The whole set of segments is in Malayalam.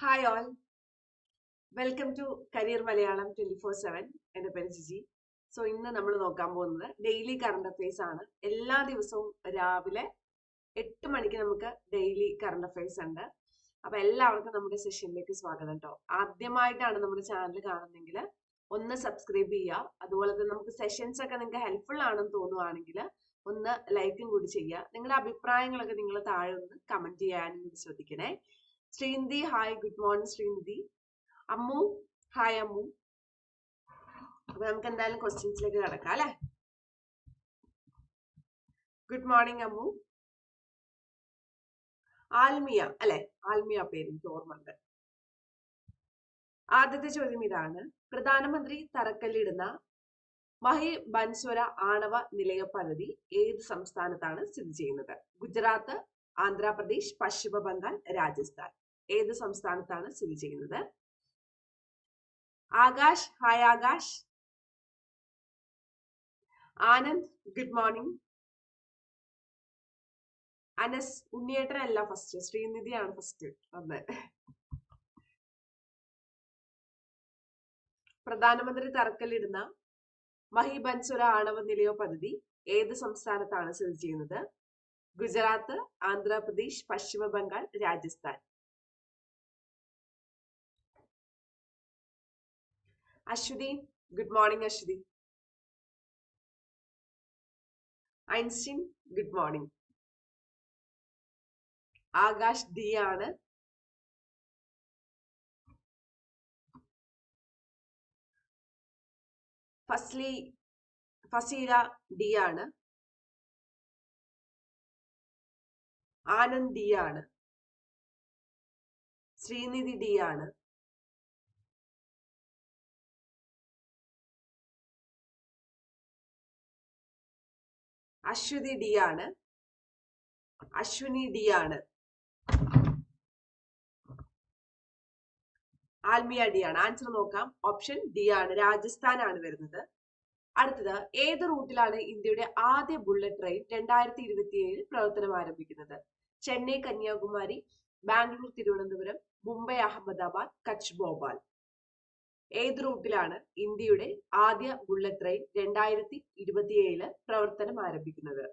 Hi all welcome to career Malayalam twenty four seven എന്റെ പേര് ജിജി. സോ ഇന്ന് നമ്മൾ നോക്കാൻ പോകുന്നത് ഡെയിലി കറണ്ട് അഫയേഴ്സ് ആണ്. എല്ലാ ദിവസവും രാവിലെ എട്ട് മണിക്ക് നമുക്ക് ഡെയിലി കറണ്ട് അഫയേഴ്സ് ഉണ്ട്. അപ്പൊ എല്ലാവർക്കും നമ്മുടെ സെഷനിലേക്ക് സ്വാഗതം കേട്ടോ ആദ്യമായിട്ടാണ് നമ്മുടെ ചാനൽ കാണുന്നെങ്കിൽ ഒന്ന് സബ്സ്ക്രൈബ് ചെയ്യുക. അതുപോലെ തന്നെ നമുക്ക് സെഷൻസ് ഒക്കെ നിങ്ങൾക്ക് ഹെൽപ്ഫുൾ ആണെന്ന് തോന്നുവാണെങ്കിൽ ഒന്ന് ലൈക്കും കൂടി ചെയ്യുക. നിങ്ങളുടെ അഭിപ്രായങ്ങളൊക്കെ നിങ്ങൾ താഴെ ഒന്ന് കമന്റ് ചെയ്യാനും കൂടി ശ്രദ്ധിക്കണേ. Sreenidhi hi good morning Sreenidhi Ammu hi Ammu അപ്പൊ നമുക്ക് എന്തായാലും ക്വസ്റ്റ്യൻസിലേക്ക് കടക്കാം അല്ലെ? ഗുഡ് മോർണിംഗ് അമ്മു ആൽമിയ അല്ലെ? ആൽമിയ പേര് എനിക്ക് ഓർമ്മയുണ്ട്. ആദ്യത്തെ ചോദ്യം ഇതാണ്. പ്രധാനമന്ത്രി തറക്കല്ലിടുന്ന മഹി ബൻസ്വര ആണവ നിലയ പദ്ധതി ഏത് സംസ്ഥാനത്താണ് സ്ഥിതി ചെയ്യുന്നത്? ഗുജറാത്ത് ആന്ധ്രാപ്രദേശ് പശ്ചിമ ബംഗാൾ രാജസ്ഥാൻ. ഏത് സംസ്ഥാനത്താണ് സ്ഥിതി ചെയ്യുന്നത്? Akash hi Akash. Anand good morning. Anas ഉണ്ണിയേട്ടനല്ല first ശ്രീനിധിയാണ് ഫസ്റ്റ് അതെ പ്രധാനമന്ത്രി തറക്കല്ലിടുന്ന മഹി ബൻസുര ആണവ നിലയോ പദ്ധതി ഏത് സംസ്ഥാനത്താണ് സ്ഥിതി ചെയ്യുന്നത്? Gujarat Andhra Pradesh Paschima Bengal Rajasthan. Aswathy good morning Aswathy. Einstein good morning. Akash D ആണ്. ഫസ്ലി ഫസീല ഡി ആണ്. ആനന്ദ് ഡി ആണ് ശ്രീനിധി ഡി ആണ്. അശ്വതി ഡി ആണ്. അശ്വിനി ഡി ആണ്. ആൽമിയ ഡി ആണ്. ആൻസർ നോക്കാം. ഓപ്ഷൻ ഡി ആണ്. രാജസ്ഥാൻ ആണ് വരുന്നത്. അടുത്തത് ഏത് റൂട്ടിലാണ് ഇന്ത്യയുടെ ആദ്യ ബുള്ളറ്റ് ട്രെയിൻ രണ്ടായിരത്തി ഇരുപത്തി ഏഴിൽ പ്രവർത്തനം ആരംഭിക്കുന്നത്? ചെന്നൈ കന്യാകുമാരി ബാംഗ്ലൂർ തിരുവനന്തപുരം മുംബൈ അഹമ്മദാബാദ് കച്ച് ഭോപ്പാൽ ഏത് റൂട്ടിലാണ് ഇന്ത്യയുടെ ആദ്യ ബുള്ളറ്റ് ട്രെയിൻ രണ്ടായിരത്തി ഇരുപത്തിയേഴിൽ പ്രവർത്തനം ആരംഭിക്കുന്നത്?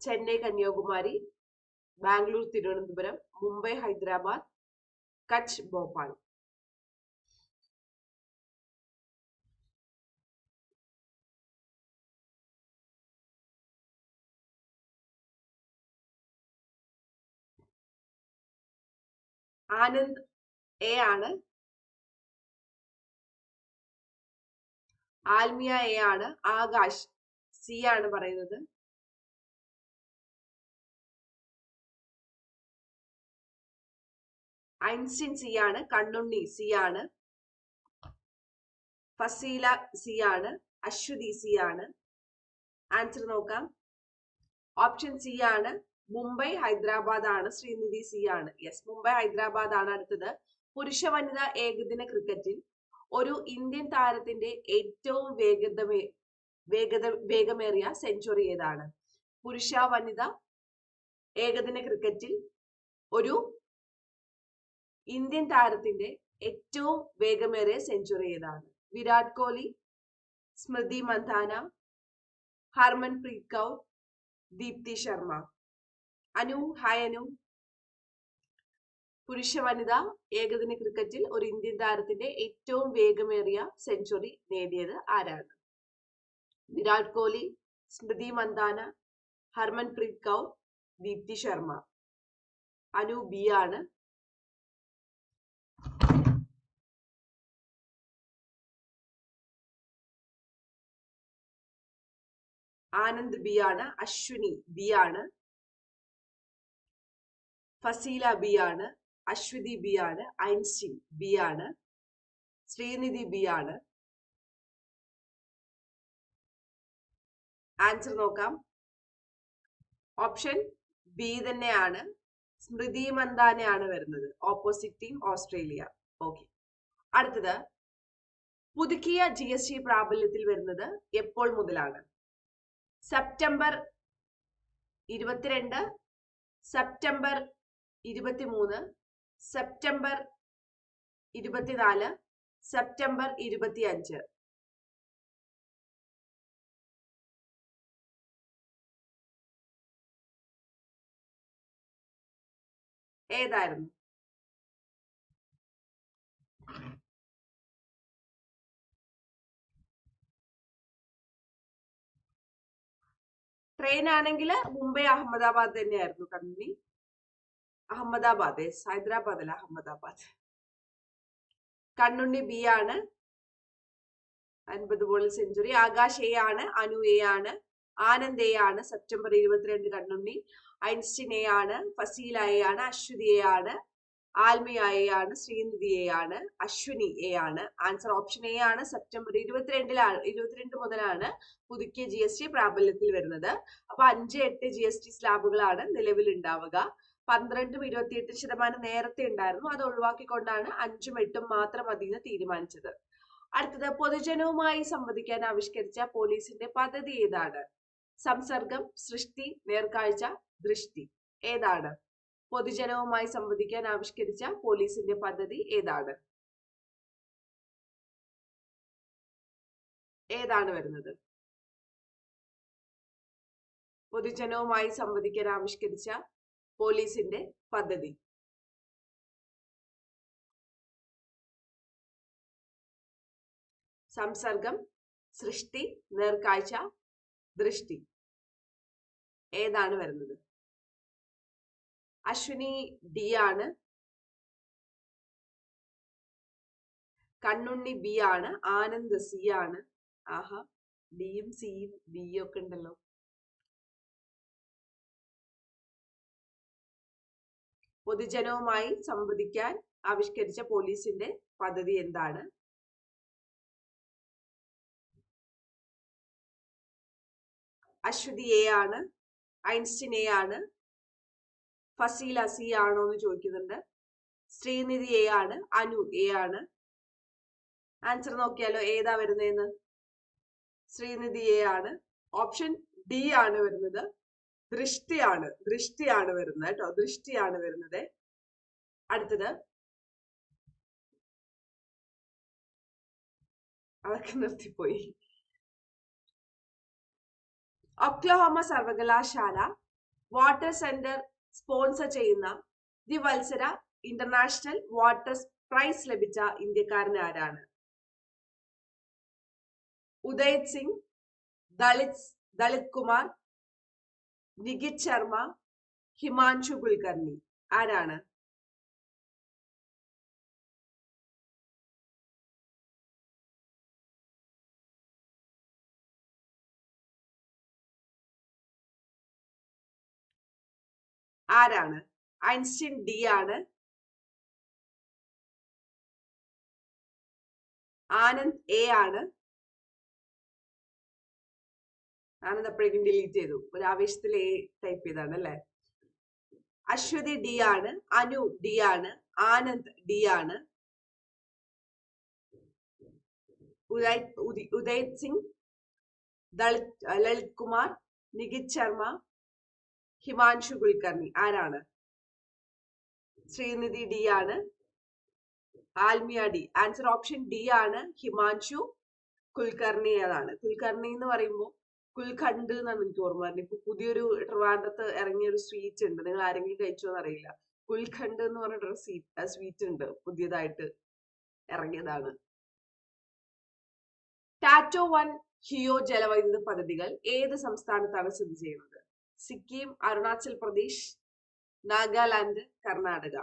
ചെന്നൈ കന്യാകുമാരി ബാംഗ്ലൂർ തിരുവനന്തപുരം മുംബൈ ഹൈദരാബാദ് കച്ച് ഭോപ്പാൽ ആനന്ദ് എ ആണ്. ആൽമിയ എ ആണ്. ആകാശ് സി ആണ് പറയുന്നത്. ഐൻസ്റ്റീൻ സി ആണ്. കണ്ണുണ്ണി സി ആണ്. ഫസീല സി ആണ്. അശ്വതി സി ആണ്. ആൻസർ നോക്കാം. ഓപ്ഷൻ സി ആണ്. മുംബൈ ഹൈദരാബാദ് ആണ് ശ്രീനിധി സി ആണ്. യെസ് മുംബൈ ഹൈദരാബാദ് ആണ് അടുത്തത്. പുരുഷ വനിതാ ഏകദിന ക്രിക്കറ്റിൽ ഒരു ഇന്ത്യൻ താരത്തിന്റെ ഏറ്റവും വേഗത വേഗത വേഗമേറിയ സെഞ്ചുറി ഏതാണ്? പുരുഷ വനിത ഏകദിന ക്രിക്കറ്റിൽ ഒരു ഇന്ത്യൻ താരത്തിന്റെ ഏറ്റവും വേഗമേറിയ സെഞ്ചുറി ഏതാണ്? വിരാട് കോഹ്ലി സ്മൃതി മന്ദാന ഹർമൻപ്രീത് കൗർ ദീപ്തി ശർമ്മ. അനു ഹായ് അനു. പുരുഷ വനിത ഏകദിന ക്രിക്കറ്റിൽ ഒരു ഇന്ത്യൻ താരത്തിന്റെ ഏറ്റവും വേഗമേറിയ സെഞ്ചുറി നേടിയത് ആരാണ്? വിരാട് കോഹ്ലി സ്മൃതി മന്ദാന ഹർമൻപ്രീത് കൗർ ദീപ്തി ശർമ്മ. അനു ബി ആണ്. ആനന്ദ് ബി ആണ്. അശ്വിനി ബി ആണ്. ഫസീല ബി ആണ് അശ്വതി ബി ആണ് ഐൻസ്റ്റീൻ ബി ആണ് ശ്രീനിധി ബി ആണ്. ആൻസർ നോക്കാം. ഓപ്ഷൻ ബി തന്നെയാണ്. സ്മൃതി മന്ദാനയാണ് വരുന്നത്. ഓപ്പോസിറ്റ് ടീം ഓസ്ട്രേലിയ ഓക്കെ അടുത്തത്. പുതുക്കിയ ജി എസ് ടി പ്രാബല്യത്തിൽ വരുന്നത് എപ്പോൾ മുതലാണ്? സെപ്റ്റംബർ ഇരുപത്തിരണ്ട് സെപ്റ്റംബർ ഇരുപത്തിമൂന്ന് സെപ്റ്റംബർ ഇരുപത്തിനാല് സെപ്റ്റംബർ ഇരുപത്തിയഞ്ച്. ഏതായിരുന്നു? ട്രെയിൻ ആണെങ്കിൽ മുംബൈ അഹമ്മദാബാദ് തന്നെയായിരുന്നു കണ്ണി അഹമ്മദാബാദ് ഹൈദരാബാദ് അല്ല അഹമ്മദാബാദ്. കണ്ണുണ്ണി ബി ആണ്. അൻപത് ബോളിൽ സെഞ്ചുറി ആകാശ് എ ആണ് അനു എ ആണ് ആനന്ദ് എ ആണ് സെപ്റ്റംബർ ഇരുപത്തിരണ്ട് കണ്ണുണ്ണി. ഐൻസ്റ്റീൻ എ ആണ് ഫസീല എ ആണ് അശ്വതി എ ആണ് ആൽമിയ എ ആണ് ശ്രീനിധി എ ആണ് അശ്വിനി എ ആണ്. ആൻസർ ഓപ്ഷൻ എ ആണ്. സെപ്റ്റംബർ ഇരുപത്തിരണ്ടിലാണ് ഇരുപത്തിരണ്ട് മുതലാണ് പുതുക്കിയ ജി എസ് ടി പ്രാബല്യത്തിൽ വരുന്നത്. അപ്പൊ അഞ്ച് എട്ട് ജി എസ് ടി സ്ലാബുകളാണ് നിലവിൽ ഉണ്ടാവുക പന്ത്രണ്ടും ഇരുപത്തിയെട്ടും ശതമാനം നേരത്തെ ഉണ്ടായിരുന്നു. അത് ഒഴിവാക്കിക്കൊണ്ടാണ് അഞ്ചും എട്ടും മാത്രം മതിയെന്ന് തീരുമാനിച്ചത്. അടുത്തത് പൊതുജനവുമായി സംവദിക്കാൻ ആവിഷ്കരിച്ച പോലീസിന്റെ പദ്ധതി ഏതാണ്? സംസർഗം സൃഷ്ടി നേർക്കാഴ്ച ദൃഷ്ടി ഏതാണ്? പൊതുജനവുമായി സംവദിക്കാൻ ആവിഷ്കരിച്ച പോലീസിന്റെ പദ്ധതി ഏതാണ്? ഏതാണ് വരുന്നത്? പൊതുജനവുമായി സംവദിക്കാൻ ആവിഷ്കരിച്ച പോലീസിന്റെ പദ്ധതി. സംസർഗം സൃഷ്ടി നേർക്കാഴ്ച ദൃഷ്ടി. ഏതാണ് വരുന്നത്? അശ്വിനി ഡി ആണ്. കണ്ണുണ്ണി ബി ആണ്. ആനന്ദ് സി ആണ്. ആഹാ ഡിയും സിയും ബിയും ഒക്കെ ഉണ്ടല്ലോ. പൊതുജനവുമായി സംവദിക്കാൻ ആവിഷ്കരിച്ച പോലീസിന്റെ പദ്ധതി എന്താണ്? അശ്വതി എ ആണ് ഐൻസ്റ്റിൻ എ ആണ് ഫസീൽ അസി ആണോ എന്ന് ചോദിക്കുന്നുണ്ട്. ശ്രീനിധി എ ആണ് അനു എ ആണ്. ആൻസർ നോക്കിയാലോ ഏതാ വരുന്നതെന്ന്? ശ്രീനിധി എ ആണ്. ഓപ്ഷൻ ഡി ആണ് വരുന്നത്. ദൃഷ്ടിയാണ് ദൃഷ്ടിയാണ് വരുന്നത് കേട്ടോ. ദൃഷ്ടിയാണ് വരുന്നത്. അടുത്തത്. അതൊക്കെ നിർത്തിപ്പോയി. ഒക്ലഹോമ സർവകലാശാല വാട്ടർ സെന്റർ സ്പോൺസർ ചെയ്യുന്ന ദി വത്സര ഇന്റർനാഷണൽ വാട്ടർ പ്രൈസ് ലഭിച്ച ഇന്ത്യക്കാരൻ ആരാണ്? ഉദയത് സിംഗ് ദളിത് ദളിത് കുമാർ നികിത് ശർമ്മ ഹിമാൻഷു കുൽക്കർണി. ആരാണ്? ആരാണ്? ഐൻസ്റ്റീൻ ഡി ആണ്. ആനന്ദ് എ ആണ്. ആനന്ദ് അപ്പോഴേക്കും ഡിലീറ്റ് ചെയ്തു. ഒരു ആവേശത്തിൽ എ ടൈപ്പ് ചെയ്താണ് അല്ലെ? അശ്വതി ഡി ആണ് അനു ഡി ആണ് ആനന്ദ് ഡി ആണ്. ഉദയ് ഉദി- ഉദയ് സിംഗ് ലളിത് കുമാർ നികിത് ശർമ്മ ഹിമാൻഷു കുൽക്കർണി ആരാണ്? ശ്രീനിധി ഡി ആണ് Almiya D answer option D Himanshu Himanshu Kulkarni ഏതാണ്? കുൽക്കർണി എന്ന് പറയുമ്പോൾ കുൽഖണ്ഡ് എന്നാണ് എനിക്ക് ഓർമ്മ വരുന്നത് ഇപ്പൊ പുതിയൊരു ട്രിവാൻഡ്രത്ത് ഇറങ്ങിയ ഒരു സ്വീറ്റ് ഉണ്ട്. നിങ്ങൾ ആരെങ്കിലും കഴിച്ചോ എന്നറിയില്ല. കുൽഖണ്ഡ് എന്ന് പറഞ്ഞിട്ടൊരു സ്വീറ്റ് സ്വീറ്റ് ഉണ്ട്. പുതിയതായിട്ട് ഇറങ്ങിയതാണ് ടാറ്റോ വൺ ഹിയോ ജലവൈദ്യുത പദ്ധതികൾ ഏത് സംസ്ഥാനത്താണ് സ്ഥിതി ചെയ്യുന്നത്? സിക്കിം അരുണാചൽ പ്രദേശ് നാഗാലാൻഡ് കർണാടക.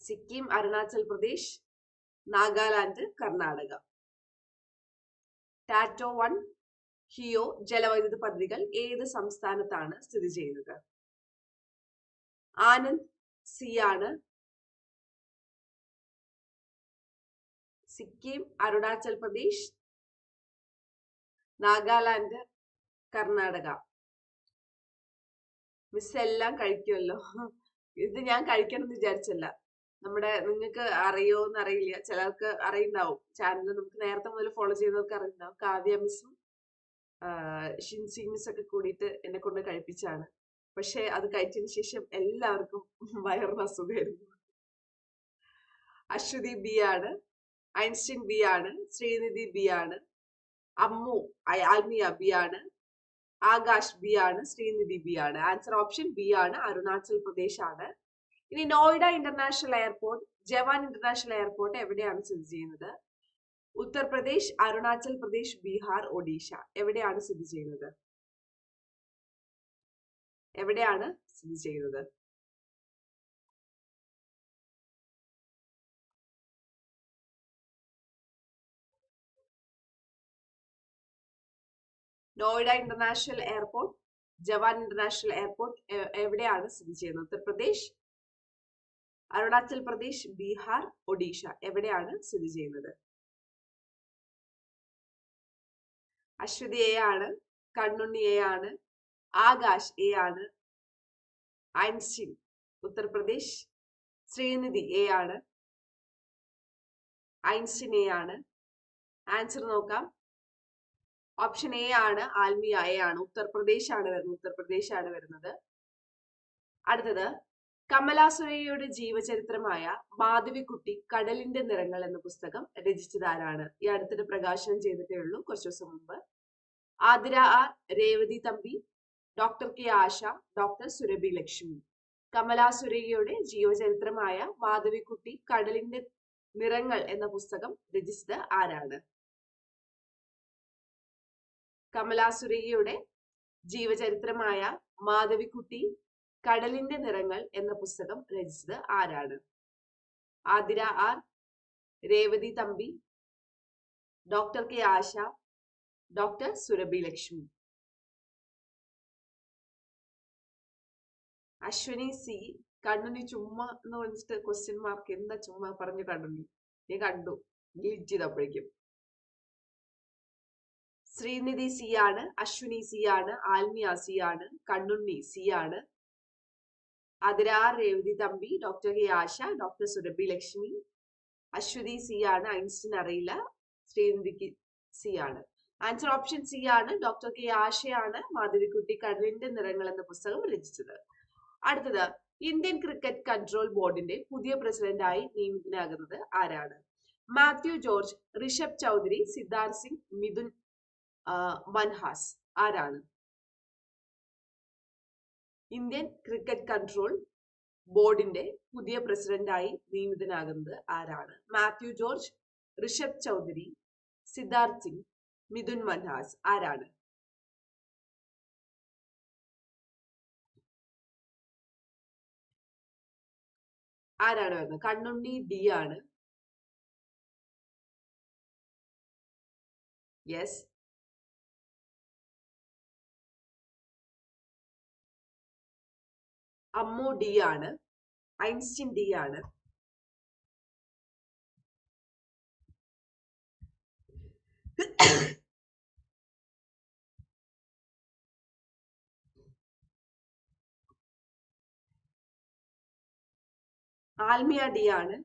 സിക്കിം അരുണാചൽ പ്രദേശ് നാഗാലാൻഡ് കർണാടക. ടാറ്റോ വൺ ഹിയോ ജലവൈദ്യുത പദ്ധതികൾ ഏത് സംസ്ഥാനത്താണ് സ്ഥിതി ചെയ്യുന്നത്? ആനന്ദ് സി ആണ്. സിക്കിം അരുണാചൽ പ്രദേശ് നാഗാലാൻഡ് കർണാടക. മിസ് എല്ലാം കഴിക്കുമല്ലോ ഇത് ഞാൻ കഴിക്കണം എന്ന് വിചാരിച്ചല്ല. നമ്മുടെ നിങ്ങൾക്ക് അറിയോ എന്ന് അറിയില്ല. ചിലർക്ക് അറിയുണ്ടാവും. ചാനൽ നമുക്ക് നേരത്തെ മുതൽ ഫോളോ ചെയ്യുന്നവർക്ക് അറിയുണ്ടാവും. കാവ്യ മിസ്സും ഷിൻസി മിസ് ഒക്കെ കൂടിയിട്ട് എന്നെ കൊണ്ട് കഴിപ്പിച്ചാണ്. പക്ഷെ അത് കഴിച്ചതിന് ശേഷം എല്ലാവർക്കും വയറിന് അസുഖമായിരുന്നു. അശ്വതി ബി ആണ്. ഐൻസ്റ്റീൻ ബി ആണ്. ശ്രീനിധി ബി ആണ്. അമ്മു ആൽമിയ ബി ആണ്. ആകാശ് ബി ആണ്. ശ്രീനിധി ബി ആണ്. ആൻസർ ഓപ്ഷൻ ബി ആണ്. അരുണാചൽ പ്രദേശ് ആണ്. ഇനി Noida international airport Jewar international airport എവിടെയാണ് സ്ഥിതി ചെയ്യുന്നത്? ഉത്തർപ്രദേശ് അരുണാചൽ പ്രദേശ് ബീഹാർ ഒഡീഷ. എവിടെയാണ് സ്ഥിതി ചെയ്യുന്നത്? എവിടെയാണ് സ്ഥിതി ചെയ്യുന്നത്? Noida international airport Jewar international airport എവിടെയാണ് സ്ഥിതി ചെയ്യുന്നത്? ഉത്തർപ്രദേശ് അരുണാചൽ പ്രദേശ് ബീഹാർ ഒഡീഷ എവിടെയാണ് സ്ഥിതി ചെയ്യുന്നത്? അശ്വതി എ ആണ് കണ്ണുണ്ണി എ ആണ് ആകാശ് എ ആണ് ഐൻസ്റ്റീൻ ഉത്തർപ്രദേശ് ശ്രീനിധി എ ആണ് ഐൻസ്റ്റീൻ എ ആണ്. ആൻസർ നോക്കാം. ഓപ്ഷൻ എ ആണ് ആൽമിയ എ ആണ് ഉത്തർപ്രദേശ് ആണ് വരുന്നത് ഉത്തർപ്രദേശ് ആണ് വരുന്നത്. അടുത്തത് കമലാ സുരയ്യയുടെ ജീവചരിത്രമായ മാധവിക്കുട്ടി കടലിന്റെ നിറങ്ങൾ എന്ന പുസ്തകം രചിച്ചതാരാണ്? ഈ അടുത്തിട്ട് പ്രകാശനം ചെയ്തിട്ടേ ഉള്ളൂ. കുറച്ചു ദിവസം മുമ്പ്. Athira R Revathi Thampi doctor K Asha doctor Surabhi Lakshmi. കമലാസുരയ്യയുടെ ജീവചരിത്രമായ മാധവിക്കുട്ടി കടലിന്റെ നിറങ്ങൾ എന്ന പുസ്തകം രചിച്ചത് ആരാണ്? കമലാസുരയ്യയുടെ ജീവചരിത്രമായ മാധവിക്കുട്ടി കടലിന്റെ നിറങ്ങൾ എന്ന പുസ്തകം രചിച്ചത് ആരാണ്? Athira R. Revathi Thampi doctor K. Asha doctor Surabhi Lakshmi. Ashwini C Kannunni ചുമ്മാ എന്ന് പറഞ്ഞിട്ട് ക്വസ്റ്റ്യൻ മാർക്ക് എന്താ ചുമ്മാ പറഞ്ഞു കണ്ണുനി? നീ കണ്ടു ഗ്ലിറ്റ് ചെയ്തപ്പോഴേക്കും. ശ്രീനിധി സി ആണ് അശ്വിനി സി ആണ് ആൽമിയ സി ആണ് കണ്ണുണ്ണി സി ആണ് Athira R Revathi Thampi doctor K Asha doctor Surabhi Lakshmi Aswathi C ആണ് ഐൻസ്റ്റീൻ അറിയില്ല ശ്രീനിധിക്ക് സി ആണ്. ആൻസർ ഓപ്ഷൻ സി ആണ് ഡോക്ടർ കെ ആശയാണ് മാധവിക്കുട്ടി കടലിന്റെ നിറങ്ങൾ എന്ന പുസ്തകം രചിച്ചത്. അടുത്തത് ഇന്ത്യൻ ക്രിക്കറ്റ് കൺട്രോൾ ബോർഡിന്റെ പുതിയ പ്രസിഡന്റായി നിയമിതനാകുന്നത് ആരാണ്? മാത്യു ജോർജ് ഋഷഭ് ചൗധരി സിദ്ധാർത്ഥ് സിംഗ് മിഥുൻ മൻഹാസ് ആരാണ്? ഇന്ത്യൻ ക്രിക്കറ്റ് കൺട്രോൾ ബോർഡിന്റെ പുതിയ പ്രസിഡന്റായി നിയമിതനാകുന്നത് ആരാണ്? മാത്യു ജോർജ് ഋഷഭ് ചൗധരി സിദ്ധാർത്ഥ് സിംഗ് മിഥുൻ മൻഹാസ് ആരാണ്? ആരാണ് വരുന്നത്? കണ്ണുണ്ണി ഡി ആണ്. യെസ് അമ്മു ഡി ആണ്. ഐൻസ്റ്റീൻ ഡി ആണ്. ആൽമിയ ഡി ആണ്.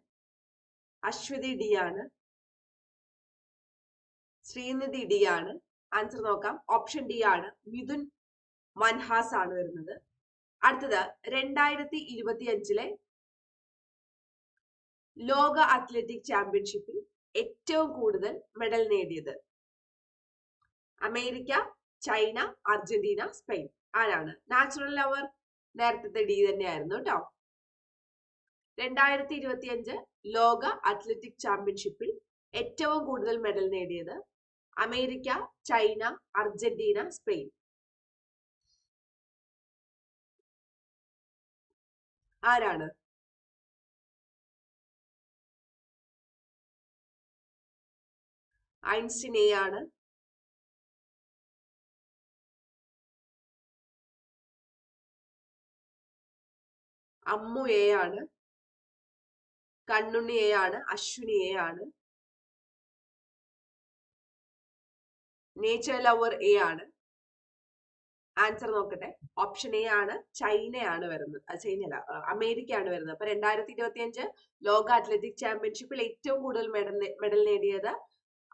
അശ്വതി ഡി ആണ്. ശ്രീനിധി ഡി ആണ്. ആൻസർ നോക്കാം. ഓപ്ഷൻ ഡി ആണ്. മിഥുൻ മൻഹാസ് ആണ് വരുന്നത്. അടുത്തത് രണ്ടായിരത്തി ഇരുപത്തി അഞ്ചിലെ ലോക അത്ലറ്റിക് ചാമ്പ്യൻഷിപ്പിൽ ഏറ്റവും കൂടുതൽ മെഡൽ നേടിയത്. America China Argentina Spain. ആരാണ്? നാച്ചുറൽ ലവർ നേരത്തെ ഡി തന്നെയായിരുന്നു കേട്ടോ രണ്ടായിരത്തി ഇരുപത്തി അഞ്ച് ലോക അത്ലറ്റിക് ചാമ്പ്യൻഷിപ്പിൽ ഏറ്റവും കൂടുതൽ മെഡൽ നേടിയത് അമേരിക്ക ചൈന അർജന്റീന സ്പെയിൻ. ആരാണ്? ഐൻസ്റ്റീൻ ആണ്. അമ്മു എ ആണ്. Kannunni Ashwini nature lover A ആണ്. ആൻസർ നോക്കട്ടെ. ഓപ്ഷൻ എ ആണ് ചൈനയാണ് വരുന്നത്. ചൈനയല്ല അമേരിക്ക ആണ് വരുന്നത്. അപ്പൊ രണ്ടായിരത്തി ഇരുപത്തി അഞ്ച് ലോക അത്ലറ്റിക് ചാമ്പ്യൻഷിപ്പിൽ ഏറ്റവും കൂടുതൽ മെഡൽ മെഡൽ നേടിയത്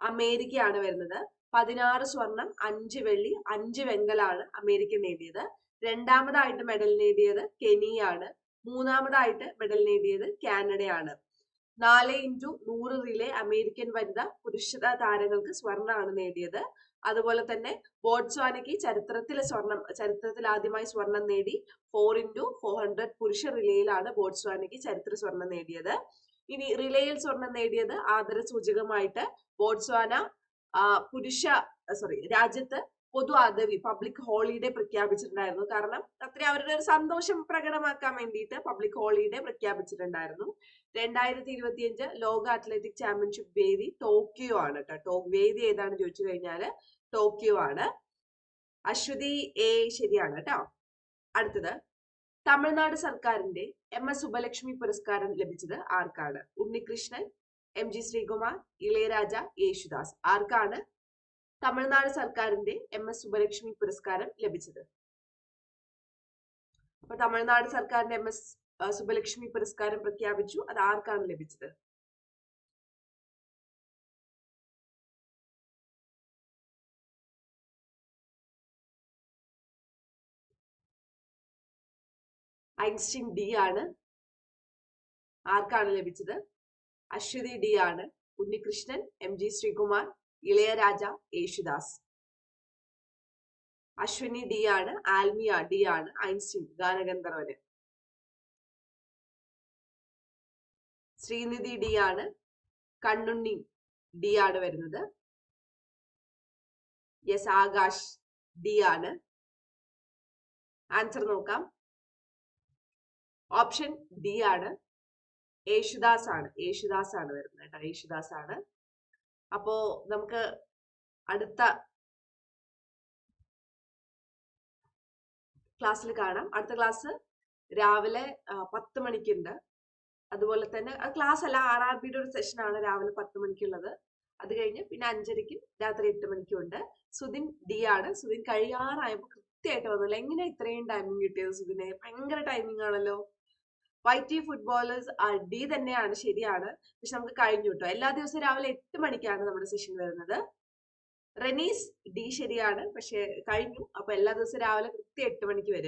അമേരിക്കയാണ് വരുന്നത്. പതിനാറ് സ്വർണം അഞ്ച് വെള്ളി അഞ്ച് വെങ്കലാണ് അമേരിക്ക നേടിയത്. രണ്ടാമതായിട്ട് മെഡൽ നേടിയത് കെനിയാണ് മൂന്നാമതായിട്ട് മെഡൽ നേടിയത് കാനഡയാണ്. നാല് ഇന്റു നൂറ് റിലേ അമേരിക്കൻ വനിത പുരുഷ താരങ്ങൾക്ക് സ്വർണമാണ് നേടിയത്. അതുപോലെ തന്നെ ബോട്സ്വാനയ്ക്ക് ചരിത്രത്തിലെ സ്വർണം ചരിത്രത്തിൽ ആദ്യമായി സ്വർണം നേടി ഫോർ ഇന്റു ഫോർ ഹൺഡ്രഡ് പുരുഷ റിലേയിലാണ് ബോട്സ്വാനയ്ക്ക് ചരിത്ര സ്വർണം നേടിയത്. ഇനി റിലേയിൽ സ്വർണം നേടിയത് ആദര സൂചകമായിട്ട് ബോട്സ്വാന പുരുഷ സോറി രാജ്യത്ത് പൊതു ആദവി പബ്ലിക് ഹോളിഡേ പ്രഖ്യാപിച്ചിട്ടുണ്ടായിരുന്നു. കാരണം അത്ര അവരുടെ ഒരു സന്തോഷം പ്രകടമാക്കാൻ വേണ്ടിയിട്ട് പബ്ലിക് ഹോളിഡേ പ്രഖ്യാപിച്ചിട്ടുണ്ടായിരുന്നു. രണ്ടായിരത്തി ഇരുപത്തിയഞ്ച് ലോക അത്ലറ്റിക് ചാമ്പ്യൻഷിപ്പ് വേദി ടോക്കിയോ ആണ് കേട്ടോ. വേദി ഏതാണ് ചോദിച്ചു കഴിഞ്ഞാൽ ടോക്കിയോ ആണ്. അശ്വതി എ ശരിയാണ് കേട്ടോ. അടുത്തത് തമിഴ്നാട് സർക്കാരിന്റെ എം എസ് സുബലക്ഷ്മി പുരസ്കാരം ലഭിച്ചത് ആർക്കാണ്? Unnikrishnan M G Sreekumar Ilaiyaraaja Yesudas. ആർക്കാണ്? തമിഴ്നാട് സർക്കാരിന്റെ എം എസ് സുബലക്ഷ്മി പുരസ്കാരം ലഭിച്ചത്. അപ്പൊ തമിഴ്നാട് സർക്കാരിന്റെ എം എസ് സുബലക്ഷ്മി പുരസ്കാരം പ്രഖ്യാപിച്ചു. അത് ആർക്കാണ് ലഭിച്ചത്? ഐൻസ്റ്റീൻ ഡി ആണ്. ആർക്കാണ് ലഭിച്ചത്? അശ്വതി ഡി ആണ്. Unnikrishnan M G Sreekumar Ilaiyaraaja Yesudas. Ashwini D ആണ് ആൽമിയ ഡി ആണ് ഐൻസ്റ്റീൻ ഗാനഗന്ധർവന്. ശ്രീനിധി ഡി ആണ് കണ്ണുണ്ണി ഡി ആണ് വരുന്നത്. യെസ് ആകാശ് ഡി ആണ്. ആൻസർ നോക്കാം. ഓപ്ഷൻ ഡി ആണ്. യേശുദാസ് ആണ് യേശുദാസ് ആണ് വരുന്നത് കേട്ടോ യേശുദാസ് ആണ്. അപ്പോ നമുക്ക് അടുത്ത ക്ലാസ്സിൽ കാണാം. അടുത്ത ക്ലാസ് രാവിലെ പത്ത് മണിക്കുണ്ട്. അതുപോലെ തന്നെ ക്ലാസ് അല്ല ആർ ആർ ബിയുടെ ഒരു സെഷനാണ് രാവിലെ പത്ത് മണിക്കുള്ളത്. അത് കഴിഞ്ഞ് പിന്നെ അഞ്ചരയ്ക്കും രാത്രി എട്ട് മണിക്കും ഉണ്ട് സുധിൻ ഡി ആണ്. സുധിൻ കഴിയാറായപ്പോൾ കൃത്യമായിട്ട് വന്നില്ല. എങ്ങനെ ഇത്രയും ടൈമിംഗ് കിട്ടിയത് സുധിനെ? ഭയങ്കര ടൈമിംഗ് ആണല്ലോ. വൈറ്റ് ഫുട്ബോളേഴ്സ് ഡി തന്നെയാണ് ശരിയാണ്. പക്ഷെ നമുക്ക് കഴിഞ്ഞു കേട്ടോ എല്ലാ ദിവസവും രാവിലെ എട്ട് മണിക്കാണ് നമ്മുടെ സെഷൻ വരുന്നത്. റെനീസ് ഡി ശരിയാണ് പക്ഷെ കഴിഞ്ഞു. അപ്പൊ എല്ലാ ദിവസവും രാവിലെ കൃത്യം എട്ട് മണിക്ക് വരും